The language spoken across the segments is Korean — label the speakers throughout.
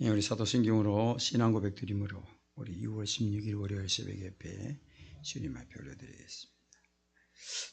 Speaker 1: 예, 우리 사도신경으로 신앙 고백 드림으로 우리 6월 16일 월요일 새벽 예배 주님 앞에 올려드리겠습니다.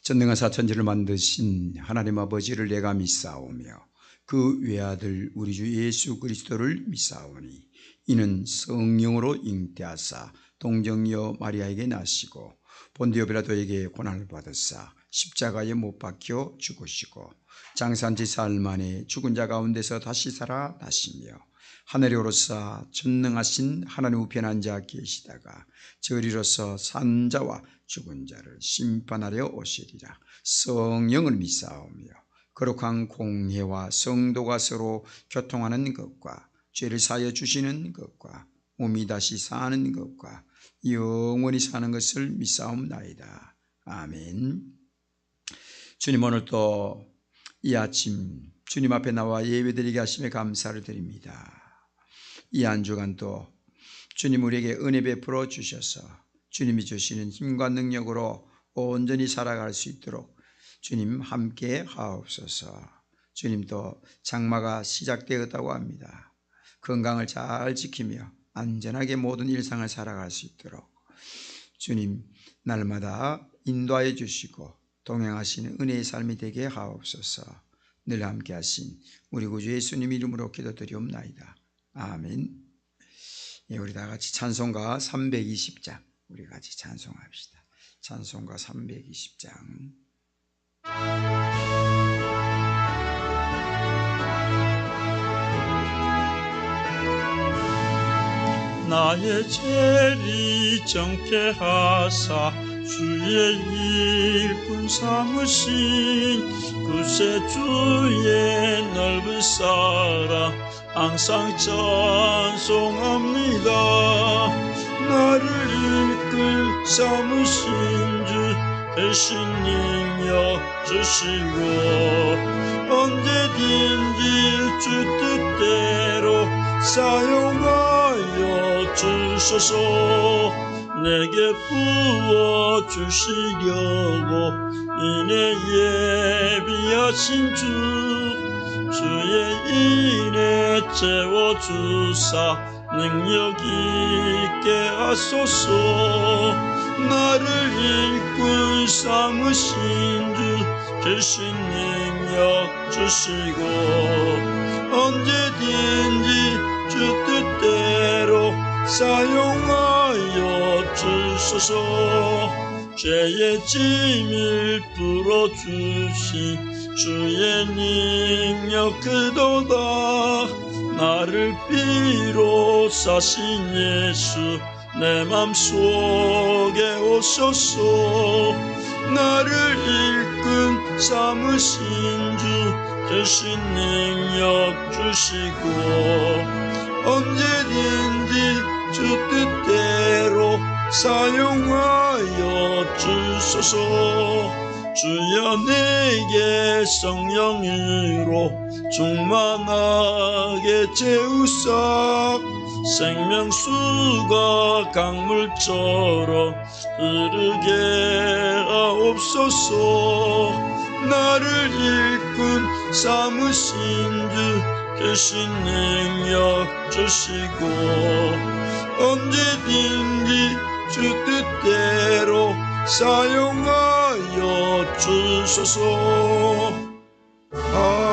Speaker 1: 전능한 사천지를 만드신 하나님 아버지를 내가 믿사오며 그 외아들 우리 주 예수 그리스도를 믿사오니 이는 성령으로 잉태하사 동정녀 마리아에게 나시고 본디오 빌라도에게 고난을 받으사 십자가에 못 박혀 죽으시고 장산지 사흘 만에 죽은 자 가운데서 다시 살아 나시며 하늘에 오르사 전능하신 하나님 우편 앉아 계시다가 저리로서 산 자와 죽은 자를 심판하려 오시리라 성령을 믿사오며 거룩한 공회와 성도가 서로 교통하는 것과 죄를 사여 주시는 것과 몸이 다시 사는 것과 영원히 사는 것을 믿사옵나이다. 아멘. 주님 오늘 또 이 아침 주님 앞에 나와 예배드리게 하심에 감사를 드립니다. 이한 주간 또 주님 우리에게 은혜 베풀어 주셔서 주님이 주시는 힘과 능력으로 온전히 살아갈 수 있도록 주님 함께 하옵소서. 주님도 장마가 시작되었다고 합니다. 건강을 잘 지키며 안전하게 모든 일상을 살아갈 수 있도록 주님 날마다 인도하여 주시고 동행하시는 은혜의 삶이 되게 하옵소서. 늘 함께 하신 우리 구주 예수님 이름으로 기도드리옵나이다. 아멘. 예, 우리 다 같이 찬송가 320장 우리 같이 찬송합시다. 찬송가 320장.
Speaker 2: 나의 죄리 정케 하사 주의 일꾼 삼으신 그새 주의 넓은 사랑 항상 찬송합니다. 나를 이끌 삼으신 주 능력 주시고 언제든지 주 뜻대로 사용하여 주소서 내게 부어 주시려고 이내 예비하신 주 주의 인에 채워 주사 능력 있게 하소서. 나를 일꾼 삼으신 주 대신 능력 주시고 언제든지 주 뜻대로 사용하여 주소서. 죄의 짐을 풀어주신 주의 능력 그도다. 나를 비로 사신 예수 내 맘속에 오소서. 나를 일꾼 삼으신 주 대신 능력 주시고 언제든지 주 뜻대로 사용하여 주소서. 주여 내게 성령으로 충만하게 채우사. 생명수가 강물처럼 흐르게 하옵소서. 나를 일꾼 삼으신 주 대신 능력 주시고 언제든지 주 뜻대로 사용하여 주소서. 아멘.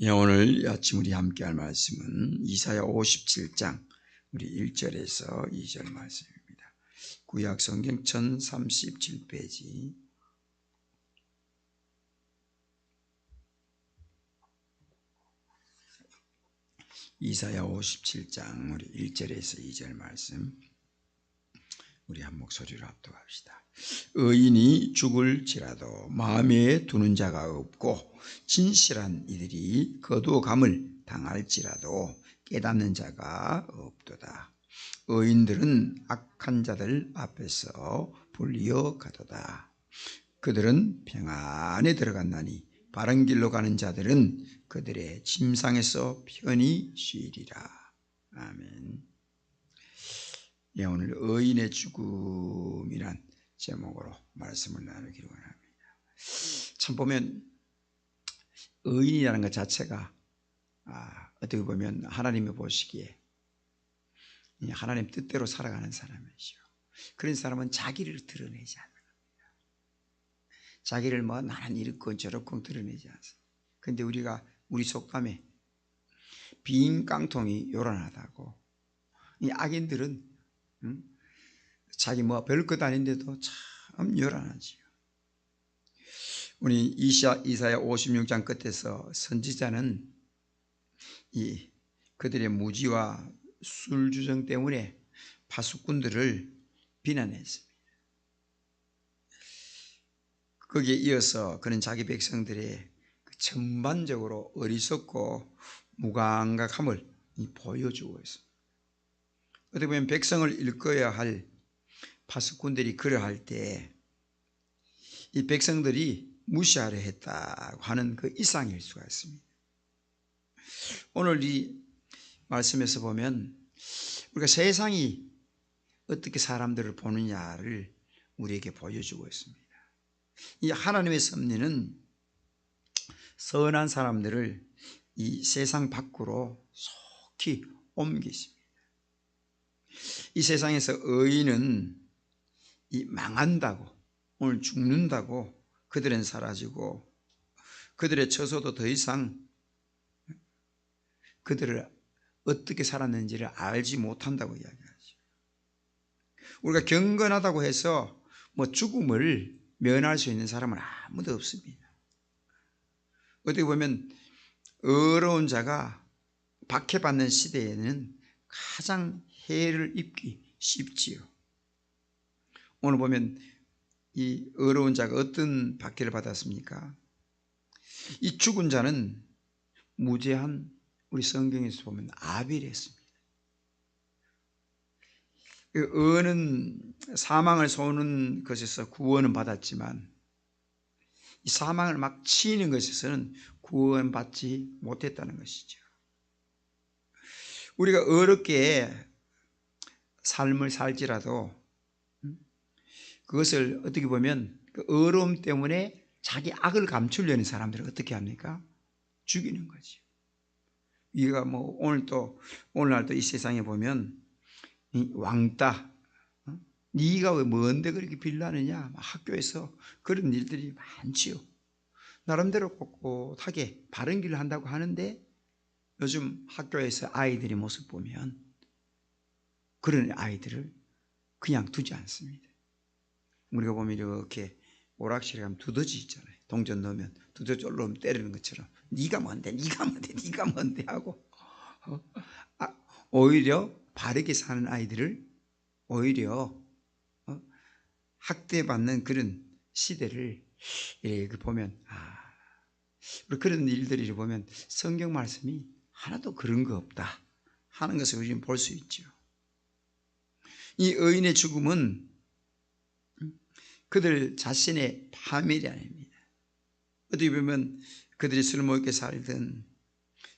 Speaker 1: 예, 오늘 아침 우리 함께 할 말씀은 이사야 57장 우리 1절에서 2절 말씀입니다. 구약 성경 1037페이지 이사야 57장 우리 1절에서 2절 말씀 우리 한 목소리로 합독합시다. 의인이 죽을지라도 마음에 두는 자가 없고 진실한 이들이 거두감을 당할지라도 깨닫는 자가 없도다. 의인들은 악한 자들 앞에서 불리어 가도다. 그들은 평안에 들어갔나니 바른 길로 가는 자들은 그들의 침상에서 편히 쉬리라. 아멘. 예, 오늘 의인의 죽음이란 제목으로 말씀을 나누기로 합니다. 참 보면 의인이라는 것 자체가 아, 어떻게 보면 하나님이 보시기에 이 하나님 뜻대로 살아가는 사람이죠. 그런 사람은 자기를 드러내지 겁니다. 자기를 뭐 나는 이렇고 저렇고 드러내지 않습니다. 근데 우리가 우리 속담에 빈 깡통이 요란하다고 이 악인들은 음? 자기 뭐 별것 아닌데도 참 요란하지요. 우리 이사, 이사야 56장 끝에서 선지자는 이 그들의 무지와 술주정 때문에 파수꾼들을 비난했습니다. 거기에 이어서 그는 자기 백성들의 그 전반적으로 어리석고 무감각함을 보여주고 있습니다. 어떻게 보면 백성을 일궈야 할 파수꾼들이 그러할 때 이 백성들이 무시하려 했다고 하는 그 이상일 수가 있습니다. 오늘 이 말씀에서 보면 우리가 세상이 어떻게 사람들을 보느냐를 우리에게 보여주고 있습니다. 이 하나님의 섭리는 선한 사람들을 이 세상 밖으로 속히 옮기십니다. 이 세상에서 의인은 이 망한다고 오늘 죽는다고 그들은 사라지고 그들의 처소도 더 이상 그들을 어떻게 살았는지를 알지 못한다고 이야기하죠. 우리가 경건하다고 해서 뭐 죽음을 면할 수 있는 사람은 아무도 없습니다. 어떻게 보면 어려운 자가 박해받는 시대에는 가장 해를 입기 쉽지요. 오늘 보면 이 어려운 자가 어떤 박해를 받았습니까? 이 죽은 자는 무죄한 우리 성경에서 보면 아벨이었습니다. 어는 사망을 쏘는 것에서 구원은 받았지만 이 사망을 막 치는 것에서는 구원받지 못했다는 것이죠. 우리가 어렵게 삶을 살지라도 그것을 어떻게 보면 그 어려움 때문에 자기 악을 감추려는 사람들을 어떻게 합니까? 죽이는 거죠. 우리가 뭐 오늘 또 오늘날 또 이 세상에 보면 왕따, 어? 네가 왜 뭔데 그렇게 빌라느냐? 학교에서 그런 일들이 많지요. 나름대로 꼿꼿하게 바른 길을 한다고 하는데 요즘 학교에서 아이들의 모습 보면 그런 아이들을 그냥 두지 않습니다. 우리가 보면 이렇게 오락실에 가면 두더지 있잖아요. 동전 넣으면 두더지 올라오면 때리는 것처럼 네가 뭔데 네가 뭔데 네가 뭔데 하고 어? 아, 오히려 바르게 사는 아이들을 오히려 어? 학대받는 그런 시대를 예, 보면 아, 그런 일들을 보면 성경 말씀이 하나도 그런 거 없다 하는 것을 우리는 볼 수 있죠. 이 의인의 죽음은 그들 자신의 파멸이 아닙니다. 어떻게 보면 그들이 술 먹게 살던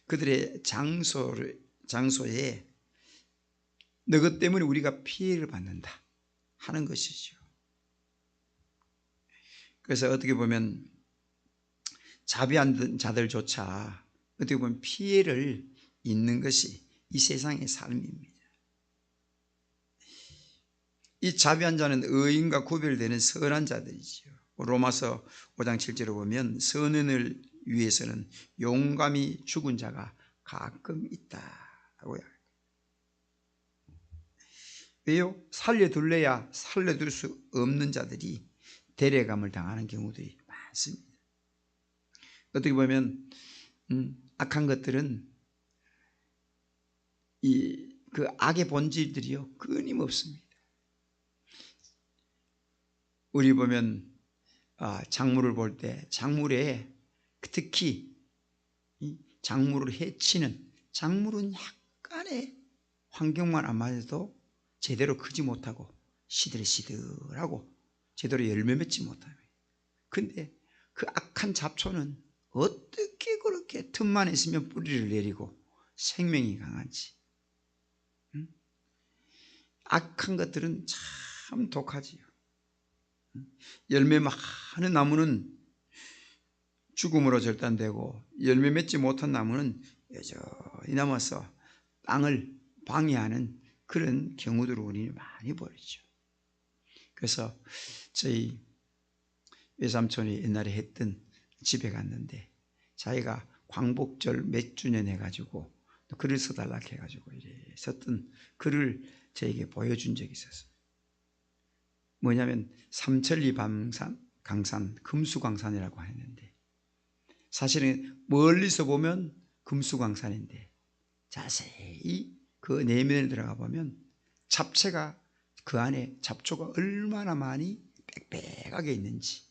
Speaker 1: 그들의 장소를, 장소에 너것 때문에 우리가 피해를 받는다 하는 것이죠. 그래서 어떻게 보면 자비한 자들조차 어떻게 보면 피해를 입는 것이 이 세상의 삶입니다. 이 자비한 자는 의인과 구별되는 선한 자들이지요. 로마서 5장 7절에 보면 선인을 위해서는 용감히 죽은 자가 가끔 있다고요. 왜요? 살려둘래야 살려둘 수 없는 자들이 대례감을 당하는 경우들이 많습니다. 어떻게 보면 음, 악한 것들은 이 그 악의 본질들이요 끊임없습니다. 우리 보면 아, 작물을 볼 때 작물에 특히 작물을 해치는 작물은 약간의 환경만 안 맞아도 제대로 크지 못하고 시들시들하고 제대로 열매 맺지 못합니다. 근데 그 악한 잡초는 어떻게 그렇게 틈만 있으면 뿌리를 내리고 생명이 강한지. 응? 악한 것들은 참 독하지요. 열매 많은 나무는 죽음으로 절단되고 열매 맺지 못한 나무는 여전히 남아서 땅을 방해하는 그런 경우들을 우리는 많이 벌이죠. 그래서 저희 외삼촌이 옛날에 했던 집에 갔는데 자기가 광복절 몇 주년 해가지고 글을 써달라 해가지고 썼던 글을 저에게 보여준 적이 있었어요. 뭐냐면 삼천리 밤산 강산 금수광산이라고 했는데 사실은 멀리서 보면 금수광산인데 자세히 그 내면에 들어가 보면 잡채가 그 안에 잡초가 얼마나 많이 빽빽하게 있는지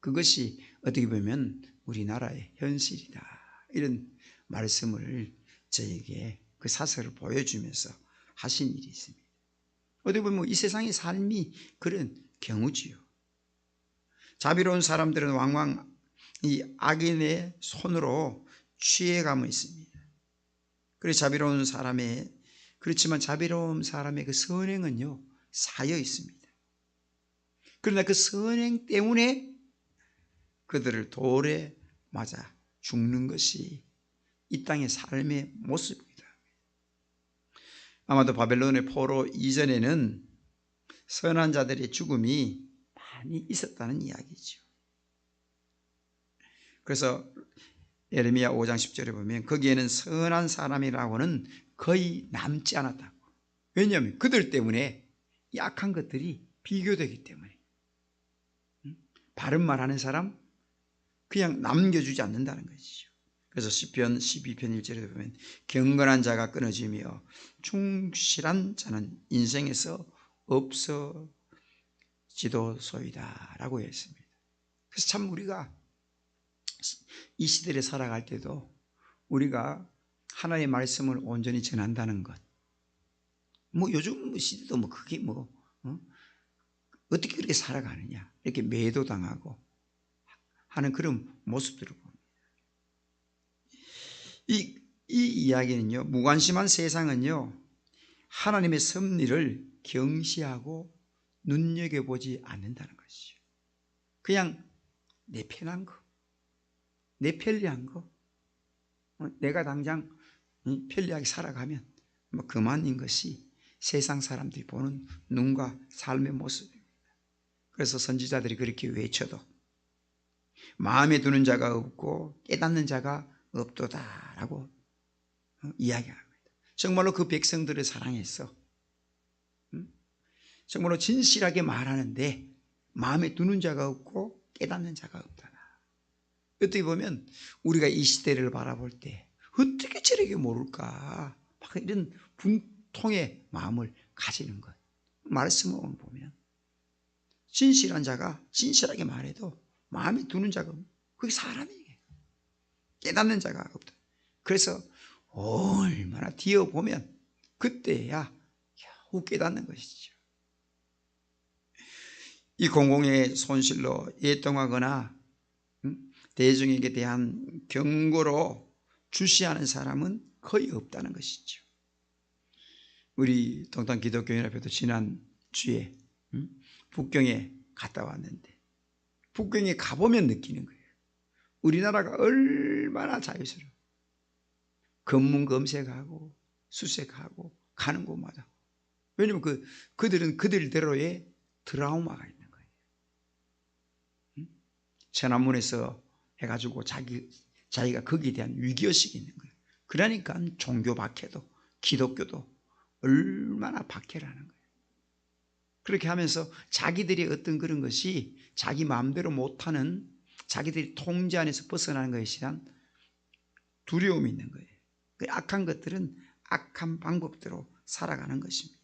Speaker 1: 그것이 어떻게 보면 우리나라의 현실이다 이런 말씀을 저에게 그 사설을 보여주면서 하신 일이 있습니다. 어떻게 보면 이 세상의 삶이 그런 경우지요. 자비로운 사람들은 왕왕 이 악인의 손으로 취해감을 있습니다. 그래 자비로운 사람의 그렇지만 자비로운 사람의 그 선행은요 사여 있습니다. 그러나 그 선행 때문에 그들을 돌에 맞아 죽는 것이 이 땅의 삶의 모습입니다. 아마도 바벨론의 포로 이전에는 선한 자들의 죽음이 많이 있었다는 이야기죠. 그래서 예레미야 5장 10절에 보면 거기에는 선한 사람이라고는 거의 남지 않았다고. 왜냐하면 그들 때문에 약한 것들이 비교되기 때문에. 바른 말 하는 사람 그냥 남겨주지 않는다는 것이죠. 그래서 시편 12편 1절에 보면 경건한 자가 끊어지며 충실한 자는 인생에서 없어지도소이다 라고 했습니다. 그래서 참 우리가 이 시대를 살아갈 때도 우리가 하나님의 말씀을 온전히 전한다는 것. 뭐 요즘 시대도 뭐 그게 뭐 어? 떻게 그렇게 살아가느냐 이렇게 매도당하고 하는 그런 모습들을 봅니다. 이, 이 이야기는요 무관심한 세상은요 하나님의 섭리를 경시하고 눈여겨보지 않는다는 것이죠. 그냥 내 편한 거, 내 편리한 거, 어, 내가 당장 편리하게 살아가면 뭐 그만인 것이 세상 사람들이 보는 눈과 삶의 모습입니다. 그래서 선지자들이 그렇게 외쳐도 마음에 두는 자가 없고 깨닫는 자가 없도다라고 어, 이야기합니다. 정말로 그 백성들을 사랑했어. 정말로 진실하게 말하는데 마음에 두는 자가 없고 깨닫는 자가 없다. 어떻게 보면 우리가 이 시대를 바라볼 때 어떻게 저렇게 모를까 막 이런 분통의 마음을 가지는 것. 말씀을 보면 진실한 자가 진실하게 말해도 마음에 두는 자가 그게 사람이에요. 깨닫는 자가 없다. 그래서 얼마나 뒤어 보면 그때야 겨우 깨닫는 것이죠. 이 공공의 손실로 예통하거나 대중에게 대한 경고로 주시하는 사람은 거의 없다는 것이죠. 우리 동탄 기독교연합회도 지난 주에 북경에 갔다 왔는데 북경에 가보면 느끼는 거예요. 우리나라가 얼마나 자유스러워. 검문 검색하고 수색하고 가는 곳마다. 왜냐면 그, 그들은 그들대로의 트라우마가 있는 거예요. 천안문에서 해가지고 자기, 자기가 거기에 대한 위기의식이 있는 거예요. 그러니까 종교 박해도 기독교도 얼마나 박해라는 거예요. 그렇게 하면서 자기들이 어떤 그런 것이 자기 마음대로 못하는 자기들이 통제 안에서 벗어나는 것에 대한 두려움이 있는 거예요. 그 악한 것들은 악한 방법대로 살아가는 것입니다.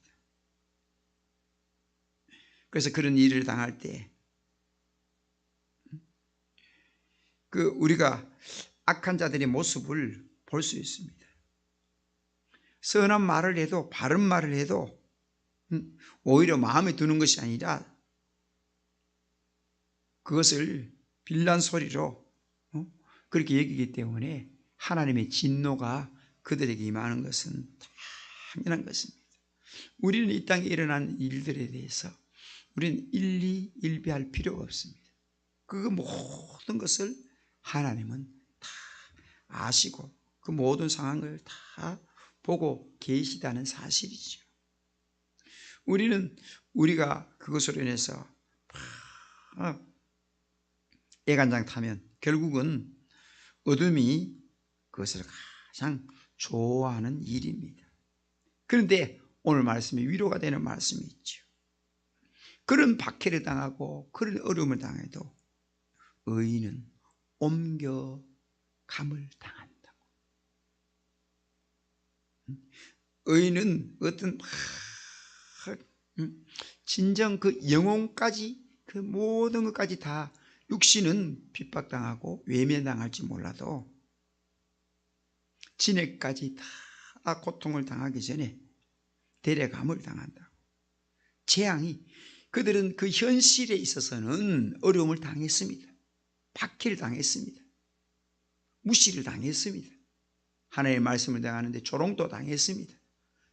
Speaker 1: 그래서 그런 일을 당할 때, 그 우리가 악한 자들의 모습을 볼 수 있습니다. 선한 말을 해도 바른 말을 해도 음, 오히려 마음에 드는 것이 아니라 그것을 빌란 소리로 어? 그렇게 얘기하기 때문에 하나님의 진노가 그들에게 임하는 것은 당연한 것입니다. 우리는 이 땅에 일어난 일들에 대해서 우리는 일리 일비할 필요가 없습니다. 그 모든 것을 하나님은 다 아시고 그 모든 상황을 다 보고 계시다는 사실이죠. 우리는 우리가 그것으로 인해서 막 애간장 타면 결국은 어둠이 그것을 가장 좋아하는 일입니다. 그런데 오늘 말씀이 위로가 되는 말씀이 있죠. 그런 박해를 당하고 그런 어려움을 당해도 의인은 옮겨 감을 당한다고. 의인은 어떤 진정 그 영혼까지 그 모든 것까지 다 육신은 핍박당하고 외면당할지 몰라도 진액까지 다 고통을 당하기 전에 대례감을 당한다고. 재앙이 그들은 그 현실에 있어서는 어려움을 당했습니다. 박해를 당했습니다. 무시를 당했습니다. 하나님의 말씀을 당하는데 조롱도 당했습니다.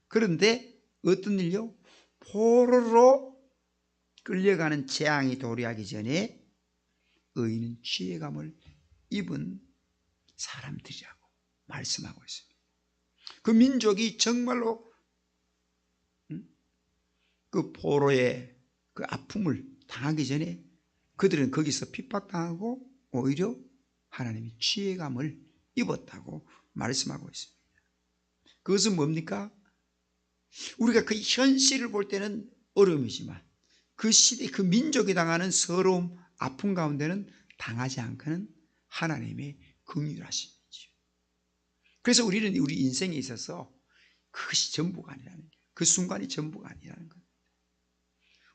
Speaker 1: 그런데 어떤 일요? 포로로 끌려가는 재앙이 도래하기 전에 의인은 취해감을 입은 사람들이라고 말씀하고 있습니다. 그 민족이 정말로 음? 그 포로의 그 아픔을 당하기 전에 그들은 거기서 핍박당하고 오히려 하나님이 취해감을 입었다고 말씀하고 있습니다. 그것은 뭡니까? 우리가 그 현실을 볼 때는 어려움이지만 그 시대, 그 민족이 당하는 서러움, 아픔 가운데는 당하지 않고는 하나님의 긍휼하심이죠. 그래서 우리는 우리 인생에 있어서 그것이 전부가 아니라는. 그 순간이 전부가 아니라는 거예요.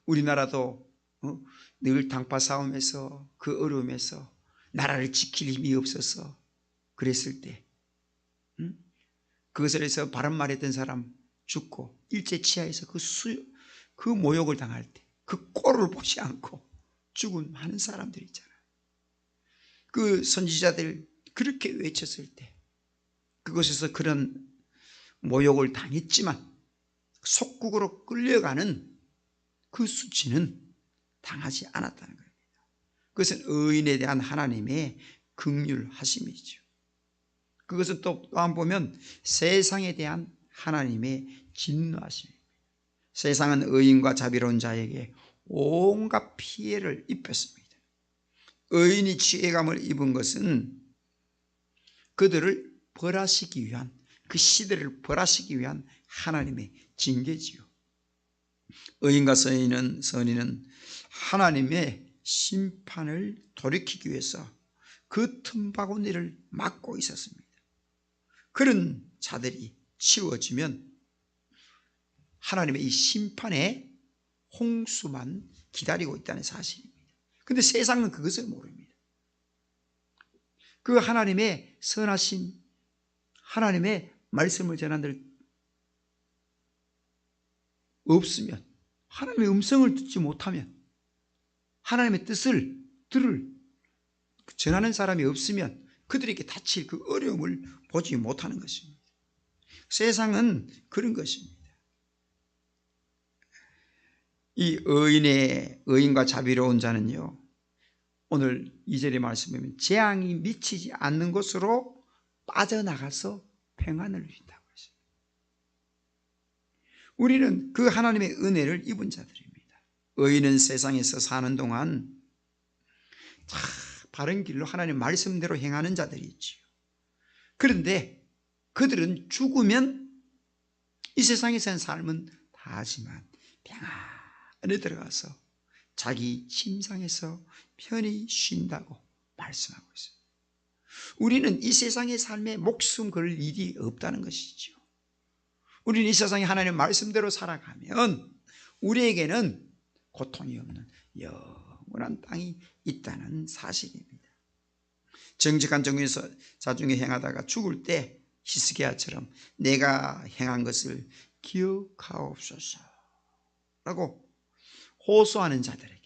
Speaker 1: 우리나라도 어? 늘 당파 싸움에서 그 어려움에서 나라를 지킬 힘이 없어서 그랬을 때 음? 그것을 해서 바른 말했던 사람 죽고 일제 치하에서 그 수, 그 모욕을 당할 때 그 꼴을 보지 않고 죽은 많은 사람들 있잖아요. 그 선지자들 그렇게 외쳤을 때 그곳에서 그런 모욕을 당했지만 속국으로 끌려가는 그 수치는 당하지 않았다는 겁니다. 그것은 의인에 대한 하나님의 극률하심이죠. 그것은 또 또한 보면 세상에 대한 하나님의 진노하심입니다. 세상은 의인과 자비로운 자에게 온갖 피해를 입혔습니다. 의인이 취해감을 입은 것은 그들을 벌하시기 위한 그 시대를 벌하시기 위한 하나님의 징계지요. 의인과 선인은 선인은 하나님의 심판을 돌이키기 위해서 그 틈바구니를 막고 있었습니다. 그런 자들이 치워지면 하나님의 이 심판의 홍수만 기다리고 있다는 사실입니다. 근데 세상은 그것을 모릅니다. 그 하나님의 선하심, 하나님의 말씀을 전한들 없으면, 하나님의 음성을 듣지 못하면, 하나님의 뜻을 들을 전하는 사람이 없으면 그들에게 닥칠 그 어려움을 보지 못하는 것입니다. 세상은 그런 것입니다. 이 의인의 의인과 자비로운 자는요. 오늘 이절의 말씀에 보면 재앙이 미치지 않는 곳으로 빠져나가서 평안을 누린다고 했습니다. 우리는 그 하나님의 은혜를 입은 자들입니다. 의인은 세상에서 사는 동안 다 바른 길로 하나님 말씀대로 행하는 자들이 있지요. 그런데 그들은 죽으면 이 세상에서는 삶은 다 하지만 평안에 들어가서 자기 침상에서 편히 쉰다고 말씀하고 있어요. 우리는 이 세상의 삶에 목숨 걸 일이 없다는 것이죠. 우리는 이 세상에 하나님 말씀대로 살아가면 우리에게는 고통이 없는 영원한 땅이 있다는 사실입니다. 정직한 정의사 중에 행하다가 죽을 때 히스기야처럼 내가 행한 것을 기억하옵소서 라고 호소하는 자들에게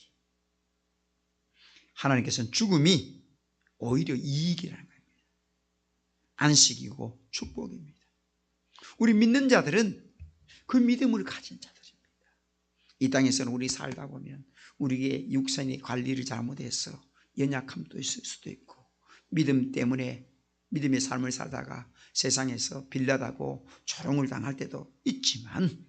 Speaker 1: 하나님께서는 죽음이 오히려 이익이라는 겁니다. 안식이고 축복입니다. 우리 믿는 자들은 그 믿음을 가진 자들입니다. 이 땅에서는 우리 살다 보면 우리의 육신의 관리를 잘못해서 연약함도 있을 수도 있고 믿음 때문에 믿음의 삶을 살다가 세상에서 빌라다고 조롱을 당할 때도 있지만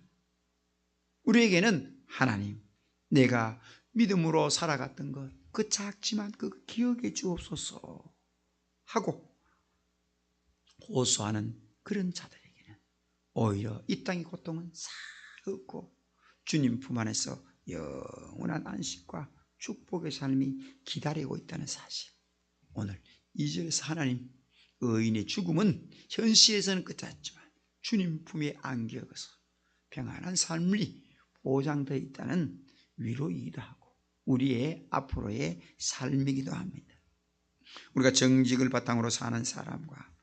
Speaker 1: 우리에게는 하나님 내가 믿음으로 살아갔던 것 그 작지만 그 기억해 주옵소서 하고 호소하는 그런 자들에게는 오히려 이 땅의 고통은 싹 없고 주님 품 안에서 영원한 안식과 축복의 삶이 기다리고 있다는 사실 오늘 이절에서 하나님 의인의 죽음은 현실에서는 끝났지만 주님 품에 안겨서 평안한 삶이 보장되어 있다는 위로이기도 하고 우리의 앞으로의 삶이기도 합니다. 우리가 정직을 바탕으로 사는 사람과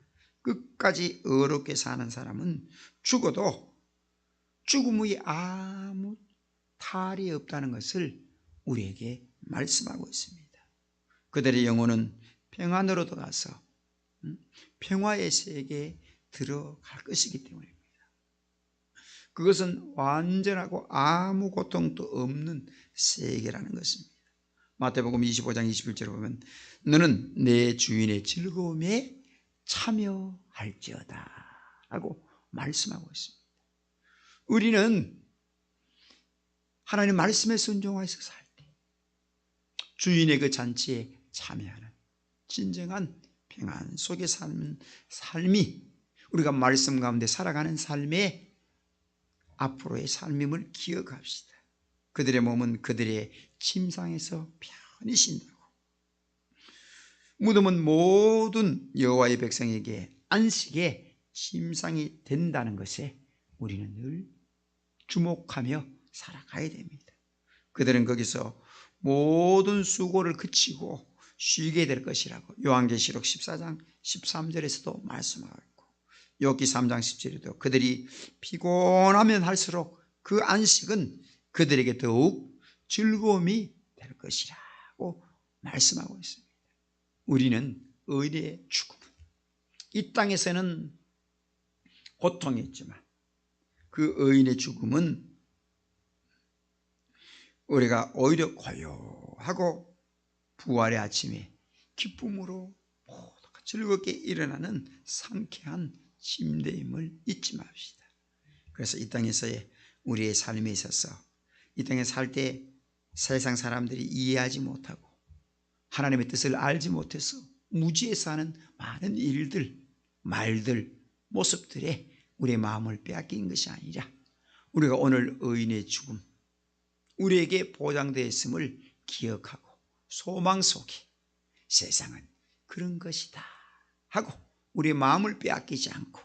Speaker 1: 끝까지 어렵게 사는 사람은 죽어도 죽음의 아무 탈이 없다는 것을 우리에게 말씀하고 있습니다. 그들의 영혼은 평안으로 들어가서 음, 평화의 세계에 들어갈 것이기 때문입니다. 그것은 완전하고 아무 고통도 없는 세계라는 것입니다. 마태복음 25장 21절에 보면 너는 내 주인의 즐거움에 참여할지어다 라고 말씀하고 있습니다. 우리는 하나님 말씀에 순종하여서 살 때 주인의 그 잔치에 참여하는 진정한 평안 속에 사는 삶이 우리가 말씀 가운데 살아가는 삶의 앞으로의 삶임을 기억합시다. 그들의 몸은 그들의 침상에서 편히 쉰다고. 무덤은 모든 여호와의 백성에게 안식의 침상이 된다는 것에 우리는 늘 주목하며 살아가야 됩니다. 그들은 거기서 모든 수고를 그치고 쉬게 될 것이라고 요한계시록 14장 13절에서도 말씀하고 있고 욥기 3장 10절에도 그들이 피곤하면 할수록 그 안식은 그들에게 더욱 즐거움이 될 것이라고 말씀하고 있습니다. 우리는 의리의 죽음 이 땅에서는 고통이 있지만 그 의인의 죽음은 우리가 오히려 고요하고 부활의 아침에 기쁨으로 즐겁게 일어나는 상쾌한 침대임을 잊지 맙시다. 그래서 이 땅에서의 우리의 삶에 있어서 이 땅에 살 때 세상 사람들이 이해하지 못하고 하나님의 뜻을 알지 못해서 무지에서 하는 많은 일들, 말들, 모습들에 우리의 마음을 빼앗긴 것이 아니라 우리가 오늘 의인의 죽음, 우리에게 보장되어 있음을 기억하고 소망 속에 세상은 그런 것이다 하고 우리의 마음을 빼앗기지 않고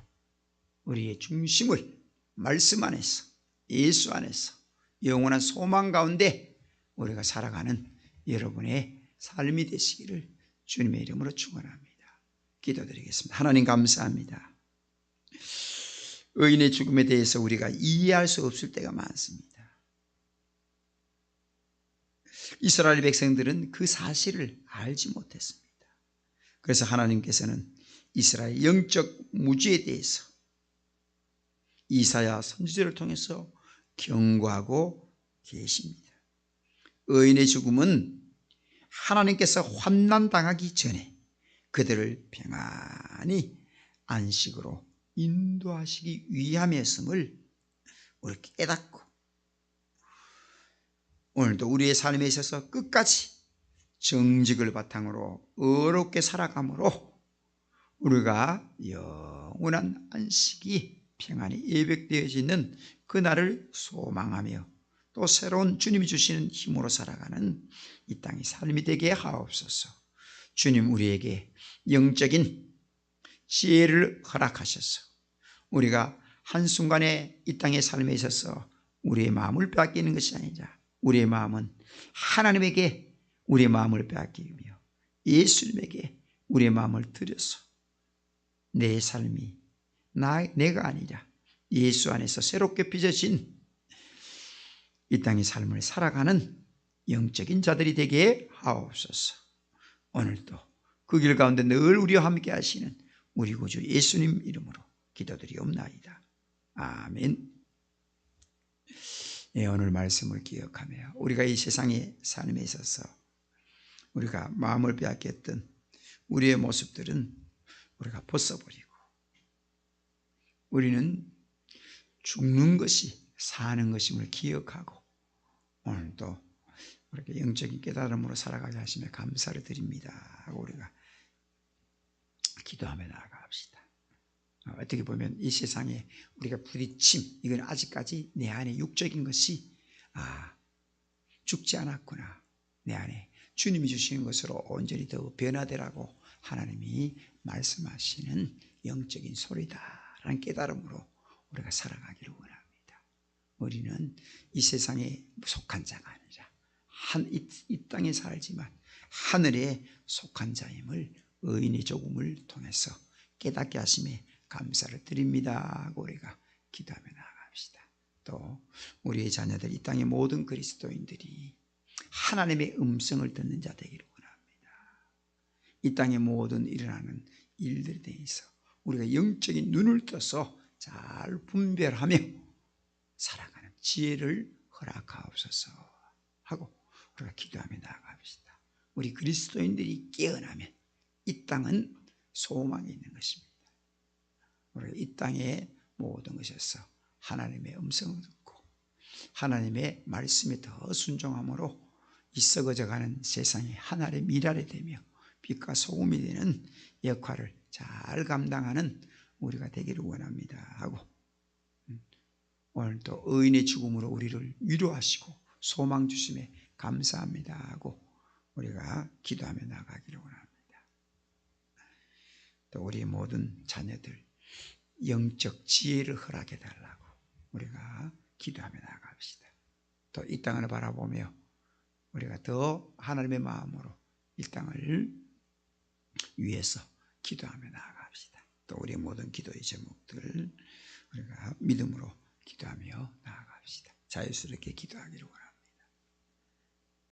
Speaker 1: 우리의 중심을 말씀 안에서 예수 안에서 영원한 소망 가운데 우리가 살아가는 여러분의 삶이 되시기를 주님의 이름으로 축원합니다. 기도드리겠습니다. 하나님 감사합니다. 의인의 죽음에 대해서 우리가 이해할 수 없을 때가 많습니다. 이스라엘 백성들은 그 사실을 알지 못했습니다. 그래서 하나님께서는 이스라엘 영적 무지에 대해서 이사야 선지자를 통해서 경고하고 계십니다. 의인의 죽음은 하나님께서 환난 당하기 전에 그들을 평안히 안식으로 인도하시기 위함이었음을 우리 깨닫고 오늘도 우리의 삶에 있어서 끝까지 정직을 바탕으로 어렵게 살아감으로 우리가 영원한 안식이 평안히 예백되어지는 그날을 소망하며 또 새로운 주님이 주시는 힘으로 살아가는 이 땅의 삶이 되게 하옵소서. 주님 우리에게 영적인 지혜를 허락하셔서 우리가 한순간에 이 땅의 삶에 있어서 우리의 마음을 빼앗기는 것이 아니라 우리의 마음은 하나님에게 우리의 마음을 빼앗기며 예수님에게 우리의 마음을 들여서 내 삶이 나, 내가 아니라 예수 안에서 새롭게 빚어진 이 땅의 삶을 살아가는 영적인 자들이 되게 하옵소서. 오늘도 그 길 가운데 늘 우리와 함께 하시는 우리 구주 예수님 이름으로 기도드리옵나이다. 아멘. 예, 오늘 말씀을 기억하며 우리가 이 세상의 삶에 있어서 우리가 마음을 빼앗겼던 우리의 모습들은 우리가 벗어버리고 우리는 죽는 것이 사는 것임을 기억하고 오늘도 이렇게 영적인 깨달음으로 살아가게 하시며 감사를 드립니다 우리가 기도하며 나아갑시다. 어, 어떻게 보면 이 세상에 우리가 부딪힘 이건 아직까지 내 안에 육적인 것이 아 죽지 않았구나 내 안에 주님이 주시는 것으로 온전히 더 변화되라고 하나님이 말씀하시는 영적인 소리다라는 깨달음으로 우리가 살아가기를 원합니다. 우리는 이 세상에 속한 자가 아니라 한이 땅에 살지만 하늘에 속한 자임을 의인의 조금을 통해서 깨닫게 하심에 감사를 드립니다 하고 우리가 기도하며 나아갑시다. 또 우리의 자녀들 이 땅의 모든 그리스도인들이 하나님의 음성을 듣는 자 되기를 원합니다. 이 땅의 모든 일어나는 일들에 대해서 우리가 영적인 눈을 떠서 잘 분별하며 살아가는 지혜를 허락하옵소서 하고 우리가 기도하며 나아갑시다. 우리 그리스도인들이 깨어나면 이 땅은 소망이 있는 것입니다. 우리가 이 땅의 모든 것에서 하나님의 음성을 듣고 하나님의 말씀에 더 순종함으로 이 썩어져 가는 세상에 하나의 미랄이 되며 빛과 소금이 되는 역할을 잘 감당하는 우리가 되기를 원합니다 하고 음, 오늘 또 의인의 죽음으로 우리를 위로하시고 소망 주심에 감사합니다 하고 우리가 기도하며 나가기를 원합니다. 또 우리 모든 자녀들 영적 지혜를 허락해 달라고 우리가 기도하며 나갑시다. 또 이 땅을 바라보며 우리가 더 하나님의 마음으로 이 땅을 위해서 기도하며 나아갑시다. 또 우리 모든 기도의 제목들 우리가 믿음으로 기도하며 나아갑시다. 자유스럽게 기도하기를 원합니다.